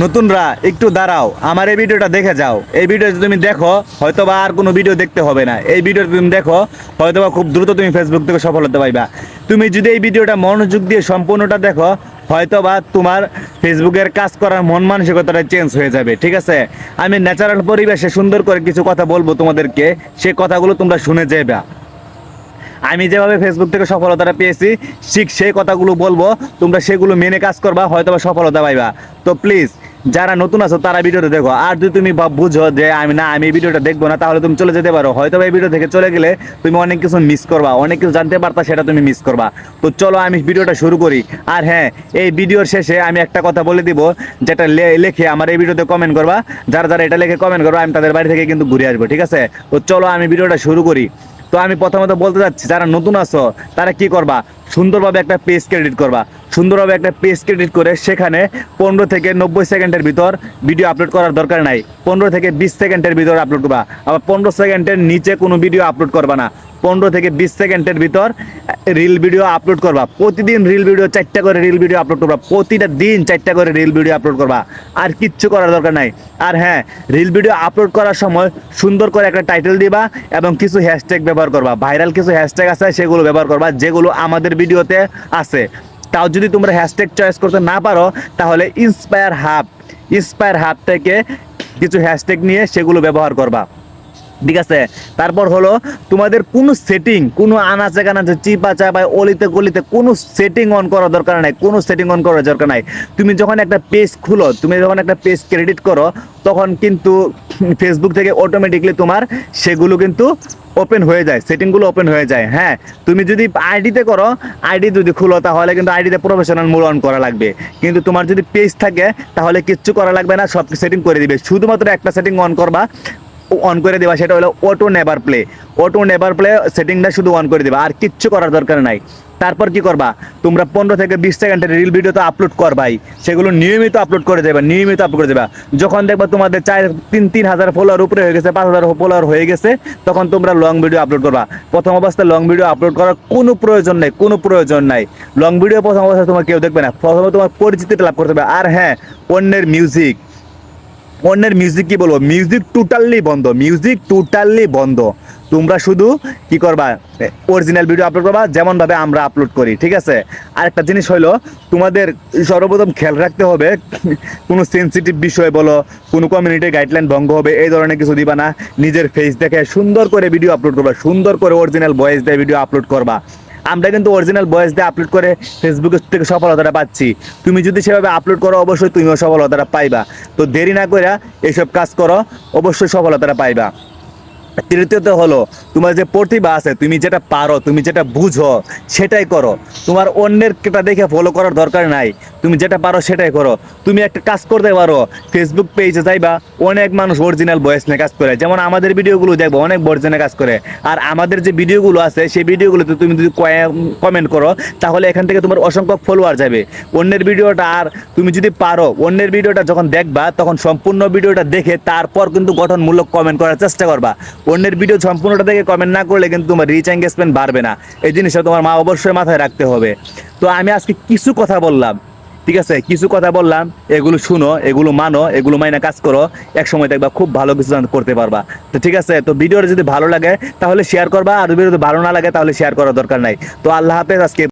নতুনরা, একটু দাঁড়াও, আমার এই ভিডিওটা দেখে যাও। এই ভিডিও তুমি দেখো হয়তো বা আর কোনো ভিডিও দেখতে হবে না। এই ভিডিও তুমি দেখো হয়তো বা খুব দ্রুত তুমি ফেসবুক থেকে সফল হতে পারবা। তুমি যদি এই ভিডিওটা মনোযোগ দিয়ে সম্পূর্ণটা দেখো হয়তো বা তোমার ফেসবুকের কাজ করার মন মানসিকতাটা চেঞ্জ হয়ে যাবে, ঠিক আছে? আমি ন্যাচারাল পরিবেশে সুন্দর করে কিছু কথা বলব তোমাদেরকে, সে কথাগুলো তোমরা শুনে যাবে আমি যেভাবে ফেসবুক থেকে সফলতাটা পেয়েছি, ঠিক সেই কথাগুলো বলব। তোমরা সেগুলো মেনে কাজ করবা হয়তো বা সফলতা পাইবা। তো প্লিজ যারা নতুন আছো, তারা ভিডিওটা দেখো। আর যদি তুমি বুঝো যে আমি না, আমি এই ভিডিওটা দেখব না, তাহলে তুমি চলে যেতে পারো। হয়তো এই ভিডিও থেকে চলে গেলে তুমি অনেক কিছু মিস করবা। অনেক কিছু জানতে পারতা, সেটা তুমি মিস করবা। তো চলো আমি ভিডিওটা শুরু করি। আর হ্যাঁ এই ভিডিওর শেষে আমি একটা কথা বলে দিব, যেটা লিখে আমার এই ভিডিওতে কমেন্ট করবা। যারা যারা এটা লিখে কমেন্ট করবা, আমি তাদের বাড়ি থেকে কিন্তু ঘুরে আসব, ঠিক আছে? তো চলো আমি ভিডিওটা শুরু করি। তো আমি প্রথমত বলতে চাচ্ছি, যারা নতুন আছো, তারা কি করবা? সুন্দরভাবে একটা পেজ ক্রেডিট করবা। সুন্দরভাবে একটা পেজ ক্রেডিট করে সেখানে পনেরো থেকে নব্বই সেকেন্ডের ভিতর ভিডিও আপলোড করার দরকার নাই। পনেরো থেকে বিশ সেকেন্ডের ভিতর আপলোড করবা। আবার পনেরো সেকেন্ডের নিচে কোনো ভিডিও আপলোড করবা না। পনেরো থেকে বিশ সেকেন্ডের ভিতর রিল ভিডিও আপলোড করবা। প্রতিদিন রিল ভিডিও চারটা করে রিল ভিডিও আপলোড করবা। প্রতিটা দিন চারটা করে রিল ভিডিও আপলোড করবা। আর কিচ্ছু করার দরকার নাই। আর হ্যাঁ রিল ভিডিও আপলোড করার সময় সুন্দর করে একটা টাইটেল দিবা এবং কিছু হ্যাশট্যাগ ব্যবহার করবা। ভাইরাল কিছু হ্যাশট্যাগ আছে, সেগুলো ব্যবহার করবা, যেগুলো আমাদের ভিডিওতে আছে। তাও যদি তোমরা হ্যাশট্যাগ চয়েস করতে না পারো, তাহলে ইন্সপায়ার হাব ইন্সপায়ার হাব থেকে কিছু হ্যাশট্যাগ নিয়ে সেগুলো ব্যবহার করবা। ঠিক আছে? তারপর হলো তোমাদের কোনো সেটিং কোনো আনাচে কানাচে, চিপা চাপায়, অলিতে গলিতে কোনো সেটিং অন করার দরকার নাই, কোনো সেটিং অন করার দরকার নাই। তুমি যখন একটা পেজ খুলো, তুমি যখন একটা পেজ ক্রেডিট করো, তখন কিন্তু ফেসবুক থেকে অটোমেটিকলি তোমার সেগুলো কিন্তু ওপেন হয়ে যায় সেটিংগুলো ওপেন হয়ে যায় হ্যাঁ? তুমি যদি আইডিতে করো আইডি যদি খুলো, তাহলে কিন্তু আইডিতে প্রফেশনাল মোড অন করা লাগবে। কিন্তু তোমার যদি পেজ থাকে, তাহলে কিচ্ছু করা লাগবে না সব সেটিং করে দিবে। শুধুমাত্র একটা সেটিং অন করবা অন করে দেবা, সেটা হলো auto never play auto never play সেটিংটা শুধু অন করে দেবা, আর কিচ্ছু করার দরকার নাই। তারপর কি করবা? তোমরা পনেরো থেকে বিশ সেকেন্ডের রিল ভিডিও তো আপলোড করবাই। সেগুলো নিয়মিত আপলোড করে দেবা, নিয়মিত আপলোড করে দেবা। যখন দেখবা তোমাদের চার, তিন তিন হাজার ফলোয়ার উপরে হয়ে গেছে, পাঁচ হাজার ফলোয়ার হয়ে গেছে, তখন তোমরা লং ভিডিও আপলোড করবা। প্রথম অবস্থায় লং ভিডিও আপলোড করার কোনো প্রয়োজন নাই, কোনো প্রয়োজন নাই। লং ভিডিও প্রথম অবস্থায় তোমার কেউ দেখবে না। প্রথমে তোমার পরিচিতিটা লাভ করতে হবে। আর হ্যাঁ অন্যের মিউজিক অন্যের মিউজিক কি বলব? মিউজিক টোটালি বন্ধ মিউজিক টোটালি বন্ধ। তোমরা শুধু কি করবা? অরিজিনাল ভিডিও আপলোড করবা যেমন ভাবে আমরা আপলোড করি, ঠিক আছে? আরেকটা জিনিস হলো তোমাদের সর্বপ্রথম খেয়াল রাখতে হবে, কোনো সেন্সিটিভ বিষয় বলো, কোনো কমিউনিটির গাইডলাইন ভঙ্গ হবে, এই ধরনের কিছু দিবা না। নিজের ফেস দেখে সুন্দর করে ভিডিও আপলোড করবা, সুন্দর করে অরিজিনাল ভয়েস দিয়ে ভিডিও আপলোড করবা। আমরা কিন্তু অরিজিনাল ভয়েস দিয়ে আপলোড করে ফেসবুকে থেকে সফলতাটা পাচ্ছি। তুমি যদি সেভাবে আপলোড করো, অবশ্যই তুমিও সফলতাটা পাইবা। তো দেরি না করে এসব কাজ করো, অবশ্যই সফলতাটা পাইবা। তৃতীয়ত হলো, তোমার যে প্রতিভা আছে, তুমি যেটা পারো, তুমি যেটা বুঝো, সেটাই করো। তোমার অন্যের কেটা দেখে ফলো করার দরকার নাই। তুমি যেটা পারো, সেটাই করো। তুমি একটা কাজ করতে পারো। ফেসবুক পেজে যাইবা, অনেক মানুষ অরিজিনাল ভয়েস নিয়ে কাজ করে। যেমন আমাদের ভিডিওগুলো দেখব, অনেক অরিজিনাল কাজ করে। আর আমাদের যে ভিডিওগুলো আছে, সেই ভিডিওগুলোতে তুমি যদি কমেন্ট করো, তাহলে এখান থেকে তোমার অসংখ্য ফলোয়ার যাবে। অন্যের ভিডিওটা আর তুমি যদি পারো, অন্যের ভিডিওটা যখন দেখবা, তখন সম্পূর্ণ ভিডিওটা দেখে তারপর কিন্তু গঠনমূলক কমেন্ট করার চেষ্টা করবা। অন্যের ভিডিও সম্পূর্ণটা দেখে কমেন্ট না করলে কিন্তু তোমার রিচ এঙ্গেজমেন্ট বাড়বে না। এই জিনিসটা তোমার মা অবশ্যই মাথায় রাখতে হবে। তো আমি আজকে কিছু কথা বললাম, ঠিক আছে? কিছু কথা বললাম, এগুলো শুনো, এগুলো মানো, এগুলো মাইনা কাজ করো এক সময় দেখবা খুব ভালো কিছু করতে পারবা। তো ঠিক আছে? তো ভিডিওটা যদি ভালো লাগে, তাহলে শেয়ার করবা, আর ভিডিও যদি ভালো না লাগে, তাহলে শেয়ার করার দরকার নাই। তো আল্লাহ হাফেজ, আজকে